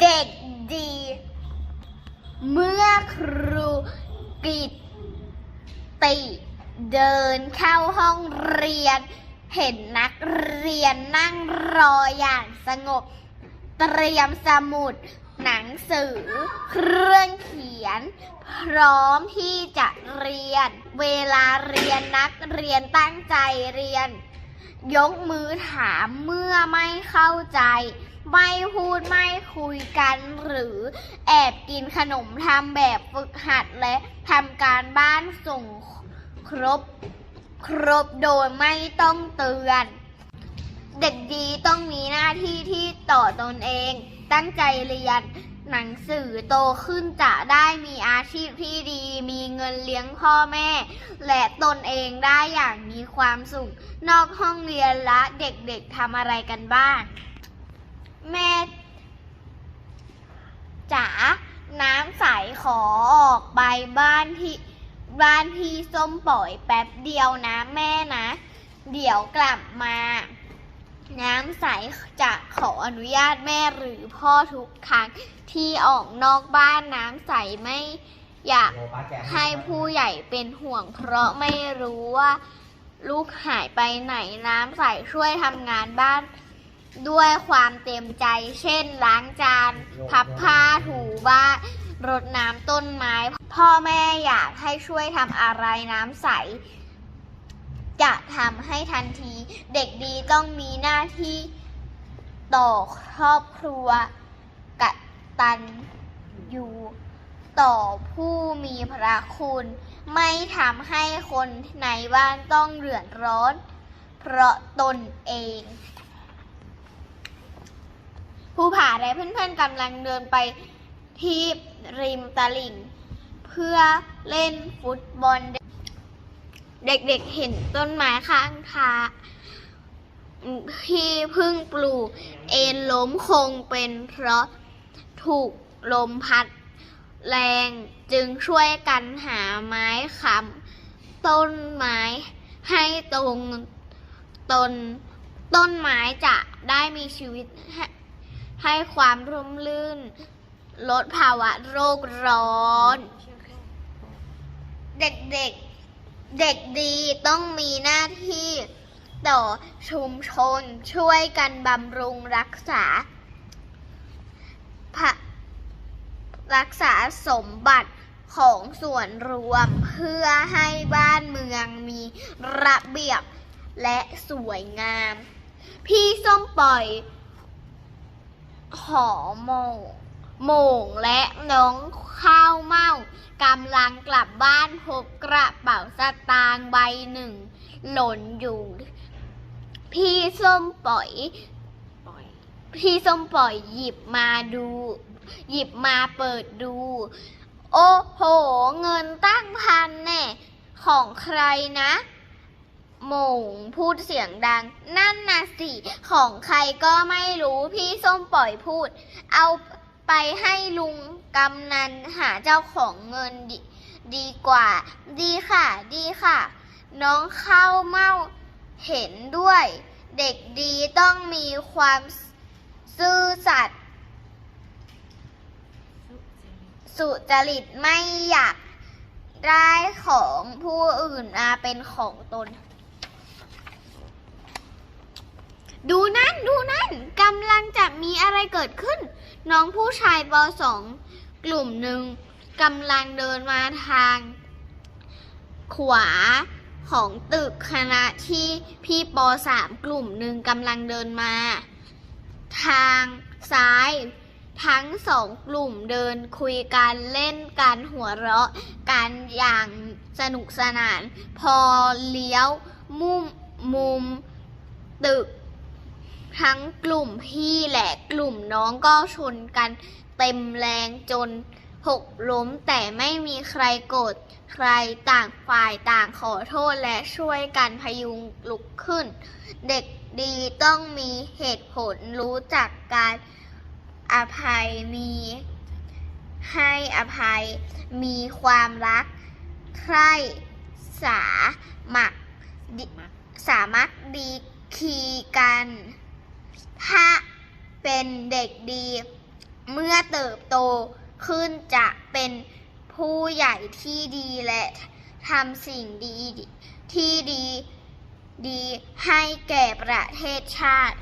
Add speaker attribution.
Speaker 1: เด็กดี เมื่อครูกิตติเดินเข้าห้องเรียน เห็นนักเรียนนั่งรออย่างสงบ เตรียมสมุด หนังสือ เครื่องเขียน พร้อมที่จะเรียน เวลาเรียนนักเรียนตั้งใจเรียน ยกมือถามเมื่อไม่เข้าใจ ไม่พูดไม่คุยกันหรือแอบกินขนมทำแบบฝึกหัดและทำการบ้านส่งครบ ครบโดยไม่ต้องเตือน เด็กดีต้องมีหน้าที่ที่ต่อตนเอง ตั้งใจเรียนหนังสือโตขึ้นจะได้มีอาชีพที่ดี มีเงินเลี้ยงพ่อแม่ และตนเองได้อย่างมีความสุข นอกห้องเรียนละเด็กๆทำอะไรกันบ้าง แม่จ๋า น้ำใสข อออกไปบ้านที่บ้านพี่ส้มปล่อยแป๊บเดียวนะแม่นะ เดี๋ยวกลับมา น้ำใสจะขออนุญาตแม่หรือพ่อทุกครั้งที่ออกนอกบ้านน้ำใสไม่อยากให้ผู้ใหญ่เป็นห่วง เพราะไม่รู้ว่าลูกหายไปไหนน้ำใสช่วยทำงานบ้าน ด้วยความเต็มใจ เช่นล้างจาน พับผ้าถูบ้าน รดน้ำต้นไม้ พ่อแม่อยากให้ช่วยทำอะไรน้ำใส จะทำให้ทันที เด็กดีต้องมีหน้าที่ต่อครอบครัวกตันอยู่ต่อผู้มีพระคุณ ไม่ทำให้คนในบ้านต้องเดือดร้อน เพราะตนเองผู้ผ่าและเพื่อนๆกำลังเดินไป ที่ริมตลิ่ง เพื่อเล่นฟุตบอล เด็กๆเห็นต้นไม้ข้างทางที่เพึ่งปลูก เอ็นล้มคงเป็นเพราะถูกลมพัดแรงจึงช่วยกันหาไม้ค้ำต้นไม้ให้ตรงต้นต้นไม้จะได้มีชีวิตให้ความร่มรื่น ลดภาวะโรคร้อน เด็กๆเด็กดีต้องมีหน้าที่ต่อชุมชนช่วยกันบำรุงรักษาระรักษาสมบัติของส่วนรวมเพื่อให้บ้านเมืองมีระเบียบและสวยงาม พี่ส้มปล่อย หอโม งโมงและน้องข้าวเมากำลังกลับบ้านพบกระเป๋าสตางค์ใบหนึ่ง หล่นอยู่ พี่ส้มปล่อย พี่ส้มปล่อยหยิบมาดู หยิบมาเปิดดู โอ้โห เงินตั้งพันแน่ของใครนะโหม่งพูดเสียงดัง นั่นนะสิ ของใครก็ไม่รู้พี่ส้มปล่อยพูด เอา ไปให้ลุงกำนันหาเจ้าของเงินดดีกว่า ดีค่ะ ดีค่ะ น้องเข้าเมาเห็นด้วย เด็กดีต้องมีความซื่อสัตย์สุจริตไม่อยากได้ของผู้อื่นมาเป็นของตน ดูนั่น ดูนั่นกำลังจะมีอะไรเกิดขึ้น น้องผู้ชายปสองกลุ่มหนึ่งกำลังเดินมาทาง ขวาของตึกคณะที่พี่ปสามกลุ่มหนึ่งกำลังเดินมา ทางซ้ายทั้งสองกลุ่มเดินคุยกันเล่นกันหัวเราะกันอย่างสนุกสนาน พอเลี้ยวมุมมุมตึก ทั้งกลุ่มพี่และกลุ่มน้องก็ชนกันเต็มแรงจนหกล้มแต่ไม่มีใครโกรธใครต่างฝ่ายต่างขอโทษและช่วยกันพยุงลุกขึ้น เด็กดีต้องมีเหตุผลรู้จักการอภัยมี ให้อภัยมีความรัก ใคร่สามัคดิสามัคดีคีกัน ถ้าเป็นเด็กดี เมื่อเติบโตขึ้นจะเป็นผู้ใหญ่ที่ดีและทำสิ่งดีที่ดีดีให้แก่ประเทศชาติ